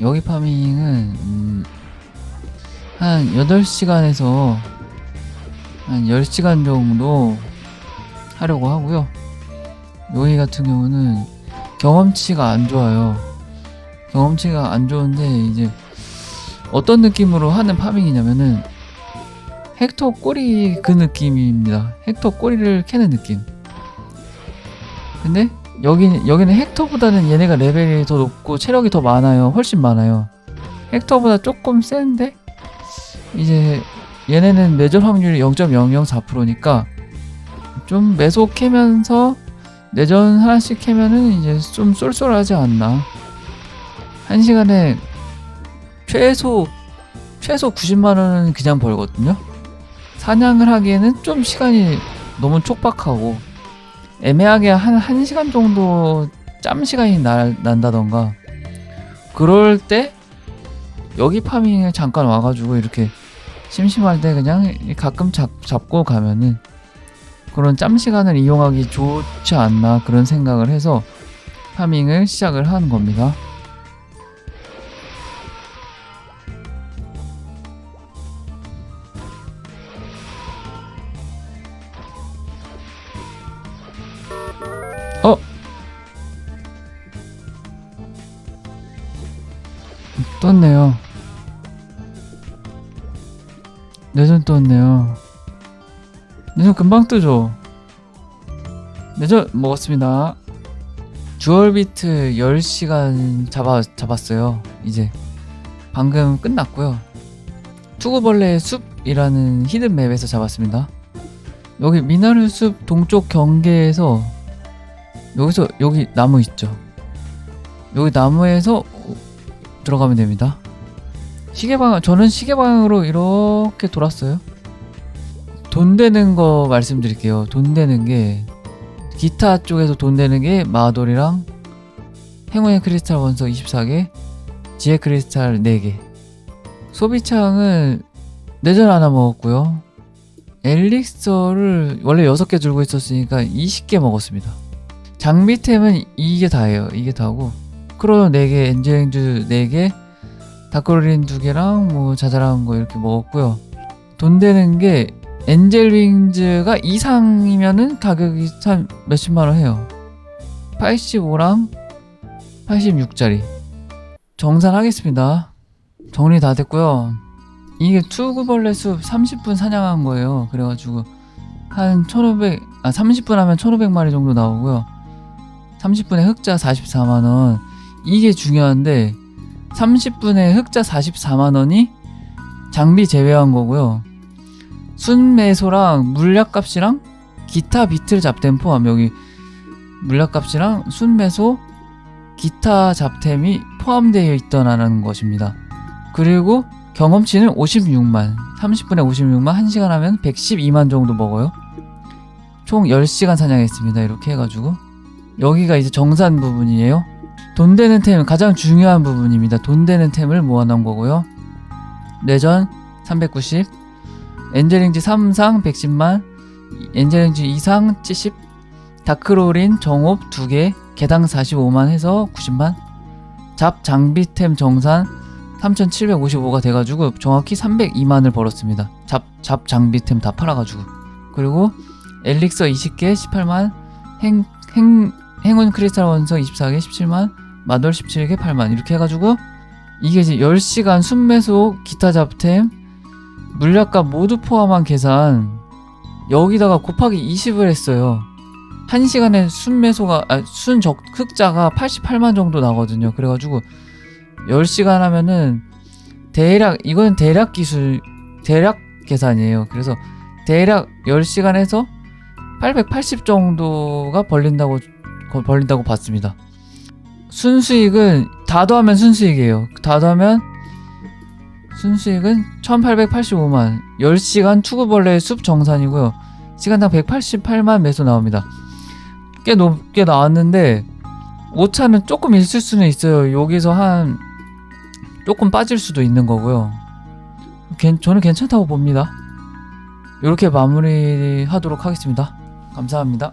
여기 파밍은 음, 한 8시간에서 한 10시간 정도 하려고 하고요. 여기 같은 경우는 경험치가 안 좋아요. 경험치가 안 좋은데 이제 어떤 느낌으로 하는 파밍이냐면은 헥터 꼬리 그 느낌입니다. 헥터 꼬리를 캐는 느낌. 근데 여기 여기는 헥터보다는 얘네가 레벨이 더 높고 체력이 더 많아요. 훨씬 많아요. 헥터보다 조금 센데 이제 얘네는 내전 확률이 0.004%니까 좀 매소 캐면서 내전 하나씩 캐면은 이제 좀 쏠쏠하지 않나. 한 시간에 최소 최소 90만 원은 그냥 벌거든요. 사냥을 하기에는 좀 시간이 너무 촉박하고 애매하게 한 1시간 정도 짬 시간이 날, 난다던가 그럴 때 여기 파밍에 잠깐 와가지고 이렇게 심심할 때 그냥 가끔 잡, 잡고 가면은 그런 짬 시간을 이용하기 좋지 않나 그런 생각을 해서 파밍을 시작을 하는 겁니다. 떴네요. 내전 떴네요. 내전 금방 뜨죠? 내전 먹었습니다. 주얼비트 10시간 잡아, 잡았어요. 이제. 방금 끝났고요. 투구벌레의 숲이라는 히든 맵에서 잡았습니다. 여기 미나르 숲 동쪽 경계에서 여기서 여기 나무 있죠. 여기 나무에서 들어가면 됩니다. 시계방 저는 시계방으로 이렇게 돌았어요. 돈 되는 거 말씀드릴게요. 돈 되는 게 기타 쪽에서 돈 되는 게 마돌이랑 행운의 크리스탈 원석 24개, 지혜 크리스탈 4개. 소비창은 내전 하나 먹었고요. 엘릭서를 원래 6개 들고 있었으니까 20개 먹었습니다. 장비템은 이게 다예요. 이게 다고 크로노 4개, 엔젤행주 4개, 다크로린 2개랑 뭐 자잘한 거 이렇게 먹었고요. 돈 되는 게 엔젤윙즈가 이상이면은 가격이 한 몇십만 원 해요. 85랑 86짜리. 정산하겠습니다. 정리 다 됐고요. 이게 투구벌레 숲 30분 사냥한 거예요. 그래가지고 한 1500, 아 30분 하면 1500마리 정도 나오고요. 30분에 흑자 44만원. 이게 중요한데 30분에 흑자 44만 원이 장비 제외한 거고요. 순매소랑 물약값이랑 기타 비틀 잡템 포함 여기 물약값이랑 순매소 기타 잡템이 포함되어 있더라는 것입니다. 그리고 경험치는 56만 30분에 56만 1시간 하면 112만 정도 먹어요. 총 10시간 사냥했습니다. 이렇게 해가지고 여기가 이제 정산 부분이에요. 돈 되는 템 가장 중요한 부분입니다. 돈 되는 템을 모아놓은 거고요. 내전 390 엔젤링지 3상 110만 엔젤링지 2상 70 다크로린 정옵 2개 개당 45만 해서 90만 잡 장비템 정산 3755가 돼가지고 정확히 302만을 벌었습니다 잡, 잡 장비템 다 팔아가지고 그리고 엘릭서 20개 18만 행, 행, 행운 크리스탈 원석 24개 17만 마돌 17개 8만 이렇게 해가지고 이게 이제 10시간 순매소 기타 잡템 물약값 모두 포함한 계산 여기다가 곱하기 20을 했어요. 1시간에 순매소가 아, 순적 흑자가 88만 정도 나거든요. 그래가지고 10시간 하면은 대략 이거는 대략 기술 대략 계산이에요. 그래서 대략 10시간 해서 880 정도가 벌린다고 거- 벌린다고 봤습니다. 순수익은 다 더하면 순수익이에요. 다 더하면 순수익은 1885만 10시간 투구벌레 숲 정산이고요. 시간당 188만 매수 나옵니다. 꽤 높게 나왔는데 오차는 조금 있을 수는 있어요. 여기서 한 조금 빠질 수도 있는 거고요. 괜- 저는 괜찮다고 봅니다. 이렇게 마무리하도록 하겠습니다. 감사합니다.